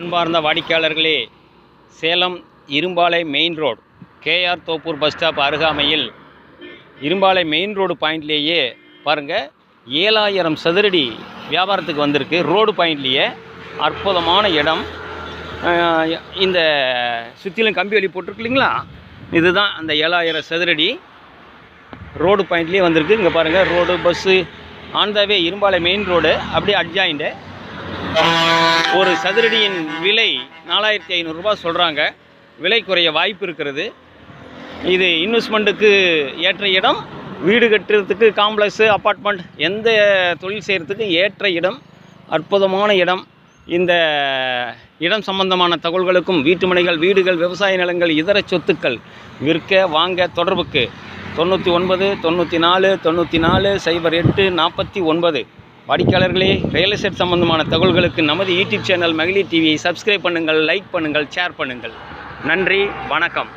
அன்பார்ந்த வாடிக்கையாளர்களே சேலம் இரும்பாலை main road KR Thoppur bus stop அருகாமையில் இரும்பாலை மெயின் ரோடு பாயிண்ட்லேயே பாருங்கள் ஏழாயிரம் சதுரடி வியாபாரத்துக்கு வந்திருக்கு. ரோடு பாயிண்ட்லேயே அற்புதமான இடம். இந்த சுற்றிலும் கம்பி வழி போட்டிருக்கு இல்லைங்களா? இதுதான் அந்த ஏழாயிரம் சதுரடி ரோடு பாயிண்ட்லேயே வந்திருக்கு. இங்கே பாருங்கள் road bus on the way Irumbalai main road அப்படியே அட்ஜாயிண்ட்டு ஒரு சதுரடியின் விலை நாலாயிரத்தி ஐநூறுரூபா சொல்கிறாங்க விலை குறைய வாய்ப்பு இருக்கிறது. இது இன்வெஸ்ட்மெண்ட்டுக்கு ஏற்ற இடம் வீடு கட்டுறதுக்கு காம்ப்ளெக்ஸு அப்பார்ட்மெண்ட் எந்த தொழில் செய்கிறதுக்கு ஏற்ற இடம் அற்புதமான இடம். இந்த இடம் சம்பந்தமான தகவல்களுக்கும் வீட்டுமனைகள் வீடுகள் விவசாய நிலங்கள் இதர சொத்துக்கள் விற்க வாங்க தொடர்புக்கு தொண்ணூற்றி ஒன்பது தொண்ணூற்றி நாலு தொண்ணூற்றி நாலு சைபர் எட்டு நாற்பத்தி ஒன்பது. வாடிக்கையாளர்களே ரியல் எஸ்டேட் சம்பந்தமான தகவல்களுக்கு நமது யூடியூப் சேனல் மகளிர் டிவியை சப்ஸ்கிரைப் பண்ணுங்கள் லைக் பண்ணுங்கள் ஷேர் பண்ணுங்கள். நன்றி வணக்கம்.